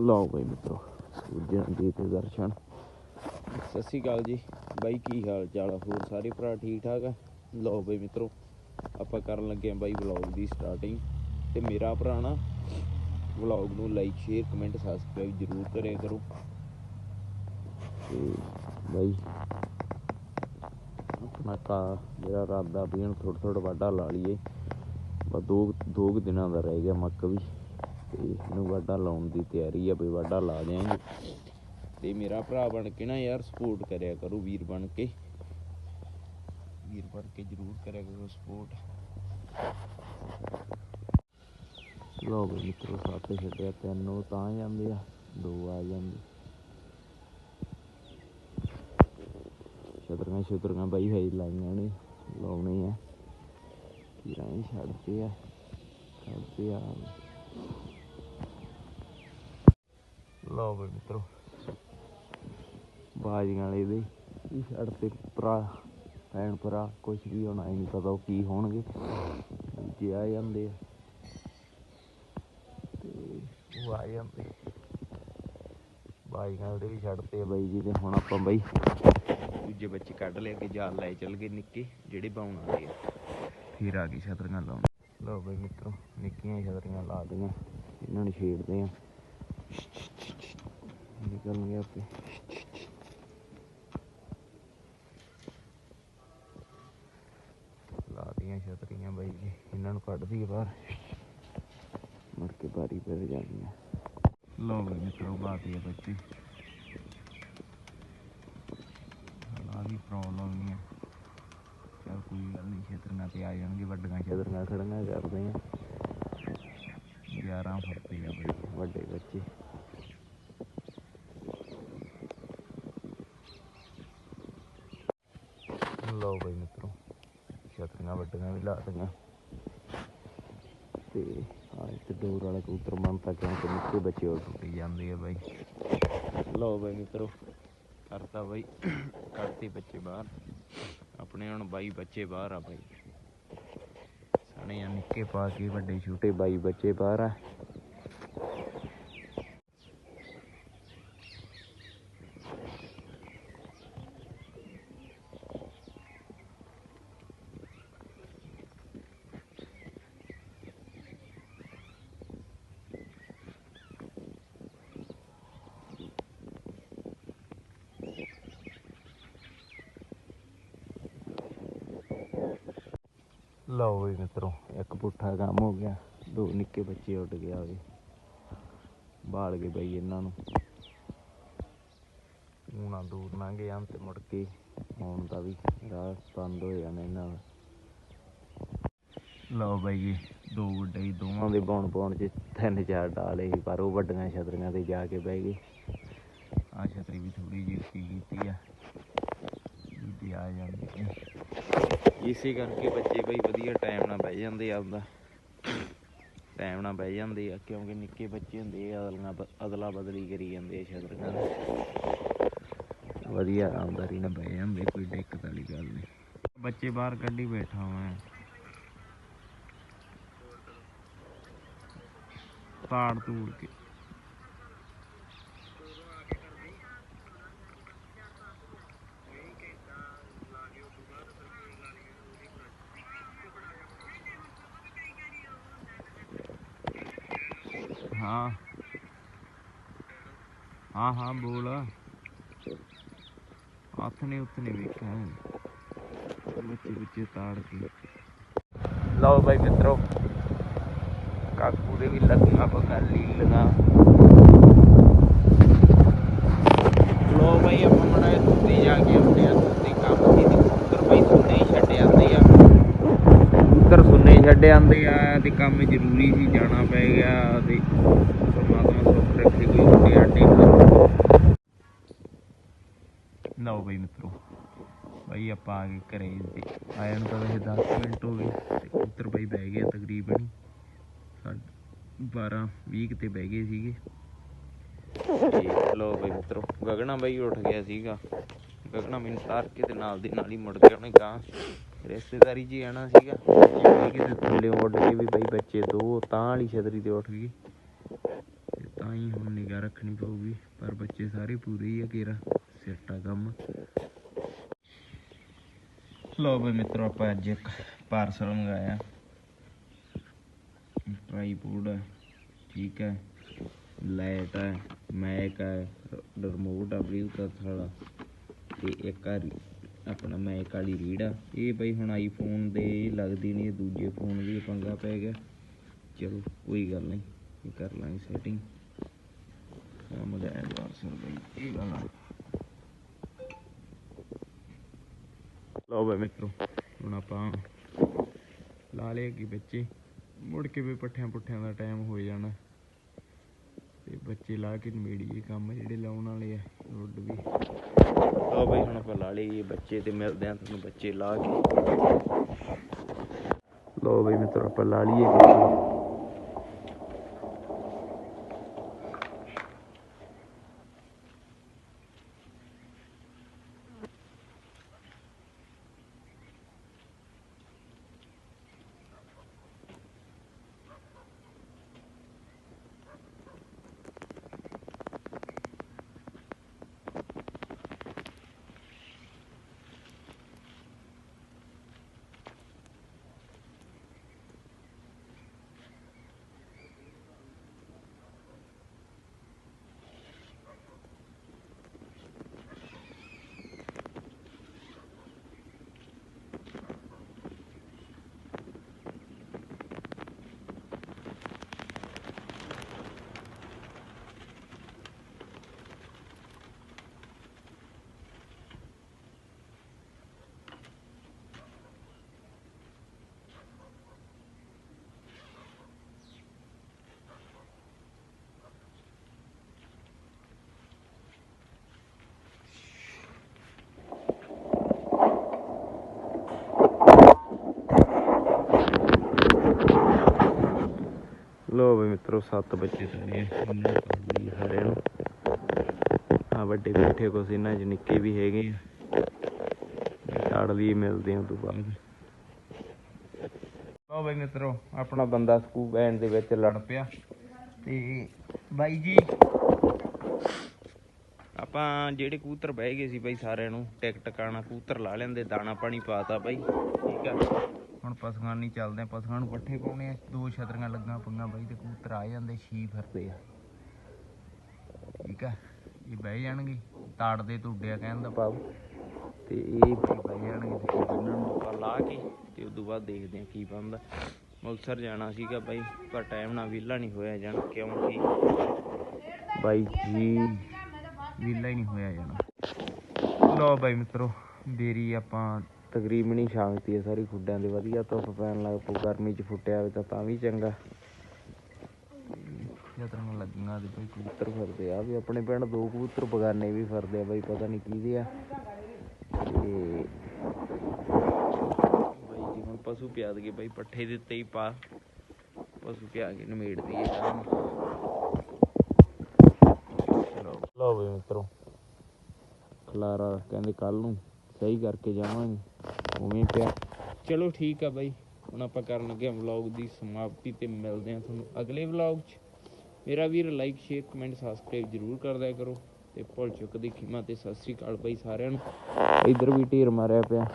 ਲਓ ਬਈ ਮਿੱਤਰੋ ਸੂਰਜਾਂ ਦੀ ਤੇ ਦਰਸ਼ਨ। ਸਤਿ ਸ਼੍ਰੀ ਅਕਾਲ ਜੀ। ਬਾਈ, ਕੀ ਹਾਲ ਚਾਲ ਆ? ਹੋਰ ਸਾਰੇ ਭਰਾ ਠੀਕ ਠਾਕ ਆ? ਲਓ ਬਈ ਮਿੱਤਰੋ, ਆਪਾਂ ਕਰਨ ਲੱਗੇ ਆ ਬਾਈ ਵਲੌਗ ਦੀ ਸਟਾਰਟਿੰਗ ਤੇ ਮੇਰਾ ਭਰਾ ਨਾ ਵਲੌਗ ਨੂੰ ਲਾਈਕ ਸ਼ੇਅਰ ਕਮੈਂਟ ਸਬਸਕ੍ਰਾਈਬ ਜ਼ਰੂਰ ਕਰਿਆ ਕਰੋ। ਤੇ ਬਾਈ, ਆਪਣਾ ਕਾ ਜਿਹੜਾ ਰਾਦਾ ਵੀ ਹੁਣ ਥੋੜਾ ਥੋੜਾ ਵਾਢਾ ਲਾ ਲਈਏ। ਬਸ ਦੋ ਦੋ ਕੁ ਦਿਨਾਂ ਦਾ ਰਹਿ ਗਿਆ ਮੱਕ ਵੀ। ਤੇ ਇਹਨੂੰ ਵਾਢਾ ਲਾਉਣ ਦੀ ਤਿਆਰੀ ਆ ਬਈ ਵਾਢਾ ਲਾ ਦਿਆਂਗੇ। ਤੇ ਮੇਰਾ ਭਰਾ ਬਣ ਕੇ ਨਾ ਯਾਰ ਸਪੋਰਟ ਕਰਿਆ ਕਰੋ, ਵੀਰ ਬਣ ਕੇ। ਵੀਰ ਬਣ ਕੇ ਜ਼ਰੂਰ ਕਰਿਆ ਕਰੋ ਸਪੋਰਟ ਲੋ ਬਈ ਮਿੱਤਰੋ, ਸਾਤੇ ਛੱਡਿਆ, ਤਿੰਨ ਉਹ ਤਾਂ ਜਾਂਦੇ ਆ, ਦੋ ਆ ਜਾਂਦੇ। ਛਤਰੀਆਂ ਛਤਰੀਆਂ ਬਾਈ ਹੈ ਲਾਈਆਂ ਨੇ, ਲਾਉਣੇ ਆ। ਕੀਰਾਂ ਹੀ ਛੱਡਦੇ ਆ ਛੱਡਦੇ ਆ। ਲਓ ਬਈ ਮਿੱਤਰੋ। ਬਾਜੀਆਂ ਵਾਲੇ ਦੇ। ਇਹ ਛੱਡ ਤੇ ਭਰਾ, ਭੈਣ ਭਰਾ ਕੁਝ ਵੀ ਹੋਣਾ ਹੀ ਨਹੀਂ ਪਤਾ ਉਹ ਕੀ ਹੋਣਗੇ। ਜੇ ਆ ਜਾਂਦੇ ਆ। ਤੇ ਉਹ ਆ ਜਾਂਦੇ ਬਾਜੀਆਂ ਵਾਲੇ ਵੀ ਛੱਡਤੇ ਆ ਬਾਈ ਜੀ ਤੇ ਹੁਣ ਆਪਾਂ ਬਾਈ ਦੂਜੇ ਬੱਚੇ ਕੱਢ ਲਿਆ ਕਿ ਜਾਲ ਲੈ ਚੱਲ ਗਏ ਨਿੱਕੇ, ਜਿਹੜੇ ਬਾਉਣ ਵਾਲੇ ਆ। ਫਿਰ ਆ ਗਈ ਛਤਰੀਆਂ ਲਾਉਣ। ਲਓ ਬਈ ਮਿੱਤਰੋ, ਨਿੱਕੀਆਂ ਛਤਰੀਆਂ ਲਾ ਦਈਆਂ ਇਹਨਾਂ ਨੂੰ ਛੇੜਦੇ ਆ। ਨਿਕਲਣਗੇ ਆਪੇ ਲਾ ਦੀਆਂ ਛਤਰੀਆਂ ਬਾਈ ਜੀ ਇਹਨਾਂ ਨੂੰ ਕੱਢ ਦਈਏ ਬਾਹਰ। ਮੁੜ ਕੇ ਬਾਰੀ ਪੈ ਜਾਂਦੀਆਂ ਲਓ ਬਈ ਮਿੱਤਰੋ ਬਾਤੀ ਹੈ ਬੱਚੀ। ਆ ਵੀ ਪ੍ਰੋਬਲਮ ਨਹੀਂ ਹੈ ਚਲ ਕੋਈ ਗੱਲ ਨਹੀਂ ਛਤਰੀਆਂ ਤੇ ਆ ਜਾਣਗੇ ਵੱਡੀਆਂ ਛਤਰੀਆਂ। ਖੜੀਆਂ ਕਰਦੇ ਆ। 11 ਫੁੱਟ ਆ ਬਈ। ਵੱਡੇ ਬੱਚੇ ਲਓ ਬਈ ਮਿੱਤਰੋ ਛਤਰੀਆਂ ਵੱਡੀਆਂ ਵੀ ਲਾ ਦਈਆਂ ਤੇ ਆ ਇੱਥੇ ਡੋਰ ਵਾਲਾ ਕਬੂਤਰ ਮੰਨਤਾ ਕਿਉਂਕਿ ਨਿੱਕੇ ਬੱਚੇ ਉਹ ਟੁੱਟੀ ਜਾਂਦੇ ਆ ਬਾਈ। ਲਓ ਬਾਈ ਮਿੱਤਰੋ, ਕਰਤਾ ਬਾਈ ਕੱਢਤੇ ਬੱਚੇ ਬਾਹਰ। ਆਪਣੇ ਹੁਣ ਬਾਈ ਬੱਚੇ ਬਾਹਰ ਆ ਬਾਈ। ਸਣੇ ਆ ਨਿੱਕੇ ਪਾ ਕੇ ਵੱਡੇ ਛੋਟੇ ਬਾਈ ਬੱਚੇ ਬਾਹਰ ਆ। ਲਓ ਵੀ ਮਿੱਤਰੋ ਇੱਕ ਪੁੱਠਾ ਕੰਮ ਹੋ ਗਿਆ। ਦੋ ਨਿੱਕੇ ਬੱਚੇ ਉੱਡ ਗਿਆ ਵੇ। ਬਾਲ ਗਏ ਬਈ ਇਹਨਾਂ ਨੂੰ। ਉਹਨਾਂ ਦੂਰ ਲੰਘ ਜਾਣ ਤੇ ਮੁੜ ਕੇ ਆਉਣ ਦਾ ਵੀ ਰਾਹ ਬੰਦ ਹੋ ਜਾਣਾ ਇਹਨਾਂ ਦਾ। ਲਓ ਬਾਈ ਜੀ ਦੋ ਵੱਡੇ ਸੀ, ਦੋਵਾਂ ਦੇ ਬੌਣ ਬੌਣ ਚ ਤਿੰਨ ਚਾਰ ਡਾਲੇ ਸੀ ਪਰ ਉਹ ਵੱਡੀਆਂ ਛਤਰੀਆਂ ਤੇ ਜਾ ਕੇ ਬਹਿ ਗਏ। ਆ ਛਤਰੀ ਵੀ ਥੋੜੀ ਜਿਹੀ ਉੱਚੀ ਕੀਤੀ ਆ। ਵੀ ਆ ਜਾਂਦੀ ਹੈ ਇਸੇ ਕਰਕੇ ਬੱਚੇ ਬਈ ਵਧੀਆ ਟਾਈਮ ਨਾਲ ਬਹਿ ਜਾਂਦੇ ਆਪਦਾ। ਟਾਈਮ ਨਾਲ ਬਹਿ ਜਾਂਦੇ ਆ, ਕਿਉਂਕਿ ਨਿੱਕੇ ਬੱਚੇ ਹੁੰਦੇ ਆ, ਅਦਲੀਆਂ ਅਦਲਾ ਬਦਲੀ ਕਰੀ ਜਾਂਦੇ ਆ ਛਤਰੀਆਂ ਵਧੀਆ ਆਮਦਾਰੀ ਨਾਲ ਬਹਿ ਜਾਂਦੇ, ਕੋਈ ਦਿੱਕਤ ਵਾਲੀ ਗੱਲ ਨਹੀਂ। ਬੱਚੇ ਬਾਹਰ ਕੱਢੀ ਬੈਠਾ ਮੈਂ। ਤਾੜ ਤੂੜ ਕੇ। ਹਾਂ ਹਾਂ ਹਾਂ, ਬੋਲ। ਹੱਥ ਨੇ ਉੱਥੇ ਨਹੀਂ ਵੇਖਿਆ। ਬੱਚੇ ਬੱਚੇ ਤਾੜ ਕੇ। ਲਓ ਬਾਈ ਮਿੱਤਰੋ, ਕਾਕੂ ਦੇ ਵੀ ਲੱਗਣਾ ਬਗਾਲੀ ਲਗਾ ਲੋ ਬਾਈ, ਆਪਾਂ ਮੜਾ ਦੁੱਧੀ ਜਾ ਕੇ ਆਉਂਦੇ ਆ ਕੰਮ ਦੀ ਤੇ ਬਾਈ ਸੁਣਨੇ ਛੱਡ ਜਾਂਦੇ ਆ। ਉੱਤਰ ਸੁਣਨੇ ਛੱਡ ਜਾਂਦੇ ਆ। ਤੇ ਕੰਮ ਜ਼ਰੂਰੀ ਸੀ, ਜਾਣਾ ਪੈ ਗਿਆ ਤੇ ਪਰਮਾਤਮਾ ਸੁੱਖ ਰੱਖੇ, ਕੋਈ ਵੱਡੇ ਆਡੇ ਲਓ ਬਾਈ ਮਿੱਤਰੋ, ਬਾਈ ਆਪਾਂ ਆ ਗਏ ਘਰੇ ਤੇ ਆਇਆ ਨੂੰ ਤਾਂ ਵੈਸੇ 10 ਮਿੰਟ ਹੋ ਗਏ ਤੇ ਉੱਤਰ ਬਾਈ ਬਹਿ ਗਿਆ ਤਕਰੀਬਨ ਸਾਢੇ 12 20 ਕਿਤੇ ਬਹਿ ਗਏ ਸੀਗੇ। ਤੇ ਲੋ ਬਈ ਮਿੱਤਰੋ, ਗਗਨਾ ਬਾਈ ਉੱਠ ਗਿਆ ਸੀਗਾ। ਗਗਨਾ ਮੈਨੂੰ ਤਾਰ ਕੇ ਤੇ ਨਾਲ ਦੀ ਨਾਲ ਹੀ ਮੁੜ ਗਿਆ ਉਹਨੇ ਗਾਂ ਰਿਸ਼ਤੇਦਾਰੀ 'ਚ ਹੀ ਆਣਾ ਸੀਗਾ। ਜਿਵੇਂ ਥੱਲੇ ਉੱਡ ਕੇ ਵੀ ਬਈ ਬੱਚੇ ਦੋ, ਤਾਂ ਵਾਲੀ ਛਤਰੀ ਤੇ ਉੱਠ ਗਈ। ਤਾਂ ਹੀ ਹੁਣ ਨਿਗਾਹ ਰੱਖਣੀ ਪਊਗੀ। ਪਰ ਬੱਚੇ ਸਾਰੇ ਪੂਰੇ ਹੀ ਆ ਕੇਰਾ ਸਿੱਟਾ ਕੰਮ। ਲੋ ਬਈ ਮਿੱਤਰੋ, ਆਪਾਂ ਅੱਜ ਇੱਕ ਪਾਰਸਲ ਮੰਗਾਇਆ। ਟ੍ਰਾਈਪੋਡ ਹੈ ਠੀਕ ਹੈ ਲਾਈਟ ਹੈ ਮੈਕ ਹੈ ਰਿਮੋਟ ਆ ਬਲੂਟੁੱਥ ਵਾਲਾ। ਤੇ ਇੱਕ ਆ ਆਪਣਾ ਮੈਕ ਵਾਲੀ ਰੀਡ ਆ। ਇਹ ਬਈ ਹੁਣ ਆਈਫੋਨ ਦੇ ਲੱਗਦੀ ਨਹੀਂ ਦੂਜੇ ਫੋਨ ਵੀ ਪੰਗਾ ਪੈ ਗਿਆ। ਚਲੋ, ਕੋਈ ਗੱਲ ਨਹੀਂ, ਇਹ ਕਰ ਲਾਂਗੇ ਸੈਟਿੰਗ ਆ ਮੰਗਾਇਆ ਪਾਰਸਲ ਬਈ ਇਹ ਗੱਲ ਆ ਲਓ ਬਈ ਮਿੱਤਰੋ, ਹੁਣ ਆਪਾਂ ਲਾ ਲਏ ਕਿ ਬੱਚੇ। ਮੁੜ ਕੇ ਵੀ ਪੱਠਿਆਂ ਪੁੱਠਿਆਂ ਦਾ ਟਾਈਮ ਹੋ ਜਾਣਾ। ਤੇ ਬੱਚੇ ਲਾ ਕੇ ਨਵੇੜੀਏ ਕੰਮ ਜਿਹੜੇ ਲਾਉਣ ਵਾਲੇ ਆ ਰੋਡ ਵੀ ਲਓ ਬਈ ਹੁਣ ਬੱਚੇ ਤੇ ਮਿਲਦੇ ਆ, ਤੁਹਾਨੂੰ ਬੱਚੇ ਲਾ ਕੇ। ਲਓ ਬਈ ਮਿੱਤਰੋ, ਆਪਾਂ ਲਾ ਲਈਏ ਲੋ ਬਈ ਮਿੱਤਰੋ, ਸੱਤ ਬੱਚੇ ਸਾਰੇ ਇਹਨਾਂ ਸਾਰਿਆਂ ਨੂੰ। ਆ ਵੱਡੇ ਬੈਠੇ ਕੁਛ ਇਹਨਾਂ ਚ, ਨਿੱਕੇ ਵੀ ਹੈਗੇ ਆ। ਛਾੜ ਲਈ ਮਿਲਦੇ ਆ ਤੋਂ ਬਾਅਦ। ਲੋ ਬਈ ਮਿੱਤਰੋ, ਆਪਣਾ ਬੰਦਾ ਸਕੂਲ ਬੈਂਡ ਦੇ ਵਿੱਚ ਲੜ ਪਿਆ। ਤੇ ਬਾਈ ਜੀ, ਆਪਾਂ ਜਿਹੜੇ ਕੂਤਰ ਬਹਿ ਗਏ ਸੀ ਬਾਈ ਸਾਰਿਆਂ ਨੂੰ ਟਿਕ ਟਿਕਾਣਾ ਕੂਤਰ ਲਾ ਲੈਂਦੇ, ਦਾਣਾ ਪਾਣੀ ਪਾਤਾ ਬਾਈ। ਠੀਕ ਆ। ਹੁਣ ਪਸ਼ੂਆਂ ਨਹੀਂ ਚੱਲਦੇ, ਪਸ਼ੂਆਂ ਨੂੰ ਪੱਠੇ ਪਾਉਣੇ ਆ, ਦੋ ਛਤਰੀਆਂ ਲੱਗਾਂ ਪੰਗਾ ਬਾਈ ਤੇ ਕਬੂਤਰ ਆ ਜਾਂਦੇ, ਛੀ ਫਿਰਦੇ ਆ। ਠੀਕ ਆ, ਇਹ ਬਹਿ ਜਾਣਗੇ, ਤਾੜਦੇ ਟੁੱਡਿਆ ਕਹਿਣ ਦਾ ਭਾਵ। ਤੇ ਇਹ ਬਹਿ ਜਾਣਗੇ ਤੇ ਇਹਨਾਂ ਨੂੰ ਆਪਾਂ ਲਾ ਕੇ ਤੇ ਉਦੋਂ ਬਾਅਦ ਦੇਖਦੇ ਆ ਕੀ ਬਣਦਾ। ਮੁਲਸਰ ਜਾਣਾ ਸੀਗਾ ਬਾਈ, ਪਰ ਟਾਈਮ ਨਾਲ ਵਿਹਲਾ ਨਹੀਂ ਹੋਇਆ ਜਾਣਾ, ਕਿਉਂਕਿ ਬਾਈ ਜੀ ਵਿਹਲਾ ਹੀ ਨਹੀਂ ਹੋਇਆ ਜਾਣਾ। ਲੋ ਬਾਈ ਮਿੱਤਰੋ, ਦੇਰੀ ਆਪਾਂ ਤਕਰੀਬਨ ਹੀ ਸ਼ਾਂਤੀ ਹੈ ਸਾਰੀ ਖੁੱਡਾਂ ਦੇ ਵਧੀਆ ਧੁੱਪ ਪੈਣ ਲੱਗ ਪਊ ਗਰਮੀ ਚ ਫੁੱਟਿਆ ਹੋਵੇ ਤਾਂ ਤਾਂ ਵੀ ਚੰਗਾ। ਜਦੋਂ ਲੱਗੀਆਂ ਤੇ ਬਈ ਕਬੂਤਰ ਫਿਰਦੇ ਆ ਵੀ ਆਪਣੇ ਪਿੰਡ ਦੋ ਕਬੂਤਰ ਬਗਾਨੇ ਵੀ ਫਿਰਦੇ ਆ ਬਈ ਪਤਾ ਨਹੀਂ ਕਿਹਦੇ ਆ। ਤੇ ਬਾਈ ਜੀ ਹੁਣ ਪਸ਼ੂ ਪਿਆ ਦਗੇ ਬਾਈ ਪੱਠੇ ਦੇ ਉੱਤੇ ਹੀ ਪਾ। ਪਸ਼ੂ ਪਿਆ ਕੇ ਨਮੇੜ ਦਈਏ ਚਲੋ ਲਓ ਬਈ ਮਿੱਤਰੋ ਖਲਾਰਾ ਕਹਿੰਦੇ ਕੱਲ ਨੂੰ। ਸਹੀ ਕਰਕੇ ਜਾਵਾਂਗੇ। ਉਵੇਂ ਪਿਆ। ਚਲੋ ਠੀਕ ਆ ਬਾਈ। ਹੁਣ ਆਪਾਂ ਕਰਨ ਲੱਗੇ ਹਾਂ ਵਲੌਗ ਦੀ ਸਮਾਪਤੀ ਤੇ ਮਿਲਦੇ ਹਾਂ ਤੁਹਾਨੂੰ ਅਗਲੇ ਵਲੌਗ 'ਚ। ਮੇਰਾ ਵੀਰ ਲਾਈਕ ਸ਼ੇਅਰ ਕਮੈਂਟ ਸਬਸਕ੍ਰਾਈਬ ਜਰੂਰ ਕਰ ਦਿਆ ਕਰੋ। ਤੇ ਭੁੱਲ ਚੁੱਕ ਦੀ ਖਿਮਾ ਤੇ ਸਤਿ ਸ੍ਰੀ ਅਕਾਲ ਬਾਈ ਸਾਰਿਆਂ ਨੂੰ। ਇੱਧਰ ਵੀ ਢੇਰ ਮਾਰਿਆ ਪਿਆ।